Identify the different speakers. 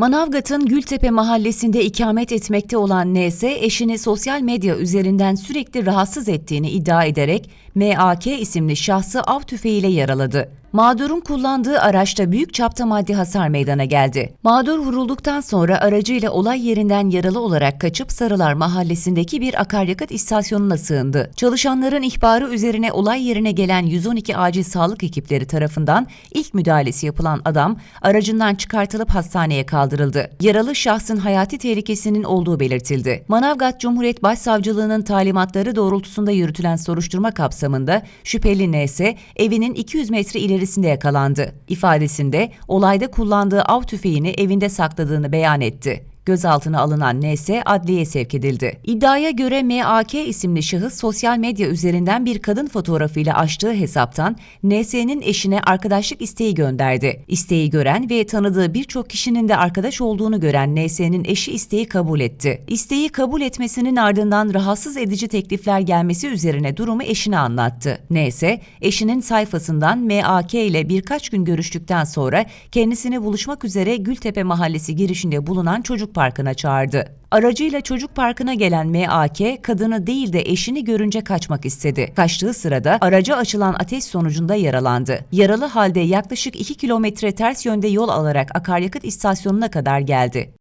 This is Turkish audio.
Speaker 1: Manavgat'ın Gültepe mahallesinde ikamet etmekte olan NS, eşini sosyal medya üzerinden sürekli rahatsız ettiğini iddia ederek MAK isimli şahsı av tüfeğiyle yaraladı. Mağdurun kullandığı araçta büyük çapta maddi hasar meydana geldi. Mağdur vurulduktan sonra aracıyla olay yerinden yaralı olarak kaçıp Sarılar mahallesindeki bir akaryakıt istasyonuna sığındı. Çalışanların ihbarı üzerine olay yerine gelen 112 acil sağlık ekipleri tarafından ilk müdahalesi yapılan adam aracından çıkartılıp hastaneye kaldırıldı. Yaralı şahsın hayati tehlikesinin olduğu belirtildi. Manavgat Cumhuriyet Başsavcılığının talimatları doğrultusunda yürütülen soruşturma kapsamında şüpheli NS evinin 200 metre ilerisinde yakalandı. İfadesinde olayda kullandığı av tüfeğini evinde sakladığını beyan etti. Gözaltına alınan NS adliyeye sevk edildi. İddiaya göre MAK isimli şahıs sosyal medya üzerinden bir kadın fotoğrafıyla açtığı hesaptan NS'nin eşine arkadaşlık isteği gönderdi. İsteği gören ve tanıdığı birçok kişinin de arkadaş olduğunu gören NS'nin eşi isteği kabul etti. İsteği kabul etmesinin ardından rahatsız edici teklifler gelmesi üzerine durumu eşine anlattı. NS, eşinin sayfasından MAK ile birkaç gün görüştükten sonra kendisini buluşmak üzere Gültepe Mahallesi girişinde bulunan çocuk parkına çağırdı. Aracıyla çocuk parkına gelen MAK, kadını değil de eşini görünce kaçmak istedi. Kaçtığı sırada araca açılan ateş sonucunda yaralandı. Yaralı halde yaklaşık 2 kilometre ters yönde yol alarak akaryakıt istasyonuna kadar geldi.